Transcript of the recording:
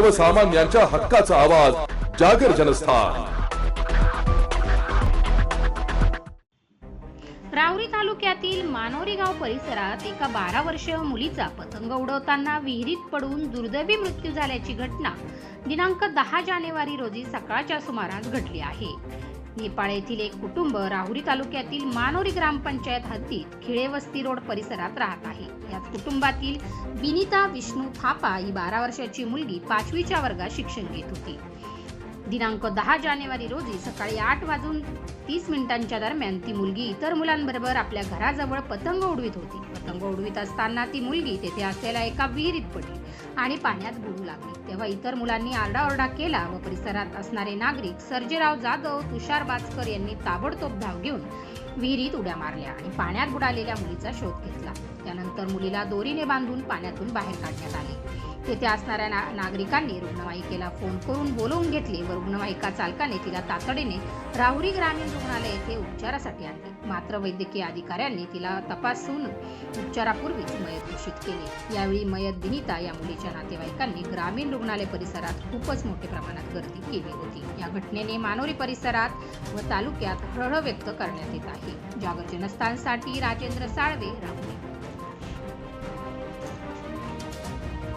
सर्वसामान्यांच्या हक्काचा आवाज जागर जनस्थान. राहुरी तालुक्यातील मानोरी गाव परिसरात एका बारा वर्षीय मुलीचा पतंग उडवताना विहिरीत पडून दुर्दैवी मृत्यू झाल्याची घटना दिनांक दहा जानेवारी रोजी सकाळच्या सुमारास घडली आहे. नेपाळ येथील एक कुटुंब राहुरी तालुक्यातील मानोरी ग्रामपंचायत हद्दीत खिळेवस्ती रोड परिसरात राहत आहे. याच कुटुंबातील विनिता विष्णू थापा ही बारा वर्षाची मुलगी पाचवीच्या वर्गात शिक्षण घेत होती. दिनांक दहा जानेवारी रोजी सकाळी आठ वाजून तीस मिनिटांच्या दरम्यान ती मुलगी इतर मुलांबरोबर आपल्या घराजवळ पतंग उडवीत होती. पतंग उडवीत असताना ती मुलगी तेथे असलेल्या एका विहिरीत पडली आणि पाण्यात बुडू लागली. तेव्हा इतर मुलांनी आरडाओरडा केला व परिसरात असणारे नागरिक सर्जेराव जाधव तुषार बाचकर यांनी ताबडतोब धाव घेऊन विहिरीत उड्या मारल्या आणि पाण्यात बुडालेल्या मुलीचा शोध घेतला. त्यानंतर मुलीला दोरीने बांधून पाण्यातून बाहेर काढण्यात आले. तेथे असणाऱ्या ना नागरिकांनी रुग्णवाहिकेला फोन करून बोलवून घेतले व रुग्णवाहिका चालकाने तिला तातडीने राहुरी ग्रामीण रुग्णालय येथे उपचारासाठी आणले. मात्र वैद्यकीय अधिकाऱ्यांनी तिला तपासून उपचारापूर्वीच मयत घोषित केले. यावेळी मयत विनिता या मुलीच्या नातेवाईकांनी ग्रामीण रुग्णालय परिसरात खूपच मोठ्या प्रमाणात गर्दी केली होती. या घटनेने मानोरी परिसरात व तालुक्यात हळहळ व्यक्त करण्यात येत आहे. जागर जनस्थानसाठी राजेंद्र साळवे राहुरी